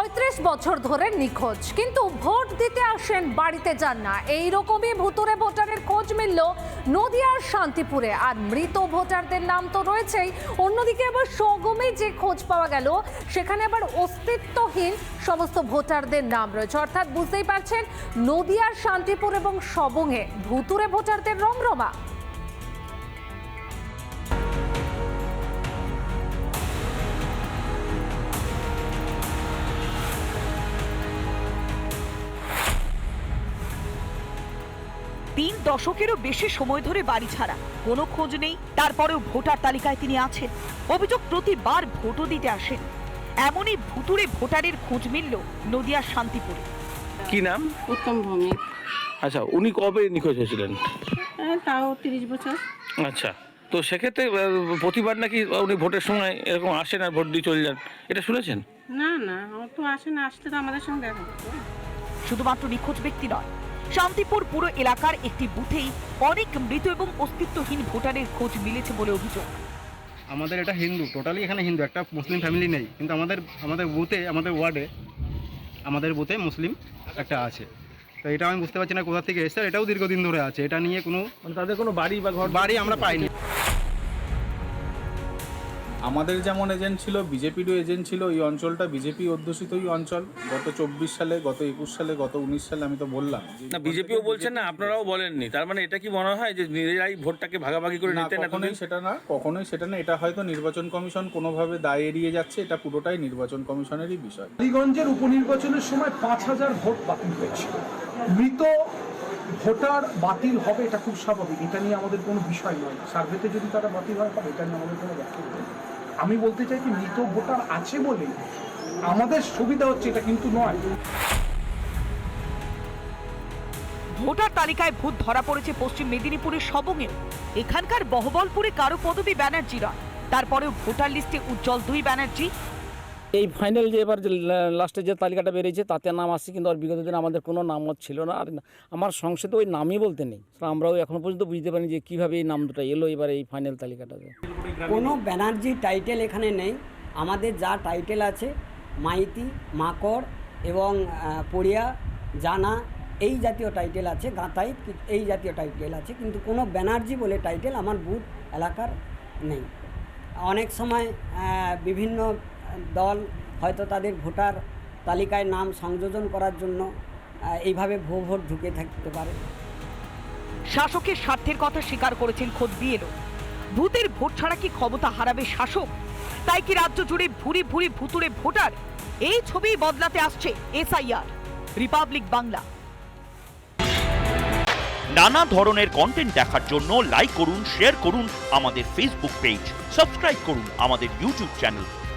পঁয়ত্রিশ বছর ধরে নিখোঁজ, কিন্তু ভোট দিতে আসেন, বাড়িতে যান না। এই রকমই ভুতুরে ভোটারের খোঁজ মিলল নদিয়ার শান্তিপুরে, আর মৃত ভোটারদের নাম তো রয়েছেই। অন্যদিকে আবার সগমে যে খোঁজ পাওয়া গেল, সেখানে আবার অস্তিত্বহীন সমস্ত ভোটারদের নাম রয়েছে। অর্থাৎ বুঝতেই পারছেন, নদিয়ার শান্তিপুর এবং সবংয়ে ভুতুরে ভোটারদের রমরমা তিন দশকেরও বেশি সময় ধরে বাড়ি ছাড়া। কোনো খোঁজ নেই তারপরেও ভোটার তালিকায় তিনি আছেন। অভিযোগ প্রতিবার ভোটও দিতে আসেন। এমনই ভুতুরে ভোটারের খোঁজ মিলল নদিয়ার শান্তিপুরে। কি নাম? উত্তম ভূমি আচ্ছা উনি কবে নিখোঁজ হয়েছিলেন? হ্যাঁ, তাও তিরিশ বছর। আচ্ছা তো সেক্ষেত্রে প্রতিবার নাকি উনি ভোটের সময় এরকম আসেন আর ভোট দিয়ে চলে যান? এটা শুনেছেন? না না ও তো আসে না আসলে তো আমাদের সঙ্গে দেখা শুধুমাত্র নিখোঁজ ব্যক্তি নয় শান্তিপুর পুরো এলাকার একটি বুথেই অনেক মৃত এবং অস্তিত্বহীন ভোটারের খোঁজ মিলেছে বলে অভিযোগ। আমাদের এটা হিন্দু টোটালি এখানে হিন্দু একটা মুসলিম ফ্যামিলি নেই কিন্তু আমাদের আমাদের বুথে আমাদের ওয়ার্ডে আমাদের বুথে মুসলিম একটা আছে। তো এটা আমি বুঝতে পারছি না কোথা থেকে এসে এটাও দীর্ঘদিন ধরে আছে এটা নিয়ে কোনো মানে তাদের কোনো বাড়ি বা ঘর বাড়ি আমরা পাইনি। আমাদের যেমন এজেন্ট ছিল বিজেপিরও এজেন্ট ছিল এই অঞ্চলটা বিজেপি অধ্যুষিত অধ্যুষিতই অঞ্চল। গত চব্বিশ সালে গত একুশ সালে গত উনিশ সালে আমি তো বললাম। না বিজেপিও বলছেন না আপনারাও বলেননি। তার মানে এটা কি মনে হয় যে নিজেরাই ভোটটাকে ভাগাভাগি করে না কখনোই সেটা না কখনোই সেটা না। এটা হয়তো নির্বাচন কমিশন কোনোভাবে দায় এড়িয়ে যাচ্ছে এটা পুরোটাই নির্বাচন কমিশনেরই বিষয়। টালিগঞ্জের উপনির্বাচনের সময় পাঁচ হাজার ভোট বাতিল হয়েছিল। মৃত ভোটার বাতিল হবে এটা খুব স্বাভাবিক। এটা নিয়ে আমাদের কোনো বিষয় নয়। সার্ভেতে যদি তারা বাতিল হয় হবে এটা নিয়ে আমাদের কোনো বক্তব্য আমি বলতে চাই কি মৃত ভোটার আছে বলে আমাদের সুবিধা হচ্ছে এটা কিন্তু নয়। ভোটার তালিকায় ভূত ধরা পড়েছে পশ্চিম মেদিনীপুরের সবংয়েও এখানকার বহবলপুরে কারও পদবী ব্যানার্জি নয় তারপরেও ভোটার লিস্টে উজ্জ্বল দুই ব্যানার্জি। এই ফাইনাল যে এবার যে লাস্টে যে তালিকাটা বেরিয়েছে, তাতে নাম আসছে, কিন্তু আর বিগত দিনে আমাদের কোনো নামও ছিল না। আর আমার সংসদে ওই নামই বলতে নেই। আমরাও এখনও পর্যন্ত বুঝতে পারিনি যে কীভাবে এই নাম দুটো এলো এবার এই ফাইনাল তালিকাটাতে। কোনো ব্যানার্জি টাইটেল এখানে নেই। আমাদের যা টাইটেল আছে, মাইতি, মাকড় এবং পড়িয়া, জানা, এই জাতীয় টাইটেল আছে গাঁতাই এই জাতীয় টাইটেল আছে, কিন্তু কোনো ব্যানার্জি বলে টাইটেল আমার বুথ, এলাকার নেই। অনেক সময় বিভিন্ন দল হয়তো তাদের ভোটার তালিকায় নাম সংযোজন করার জন্য এইভাবে ভুয়ো ভোট ঢুকে থাকতে পারে। শাসকের স্বার্থের কথা স্বীকার করেছেন খোদ বিএলও ভূতের ভোট ছাড়া কি ক্ষমতা হারাবে শাসক? তাই কি রাজ্য জুড়ে ভুরি ভুরি ভুতুরে ভোটার? এই ছবি বদলাতে আসছে এসআইআর রিপাবলিক বাংলা। নানা ধরনের কন্টেন্ট দেখার জন্য লাইক করুন শেয়ার করুন আমাদের ফেসবুক পেজ সাবস্ক্রাইব করুন আমাদের ইউটিউব চ্যানেল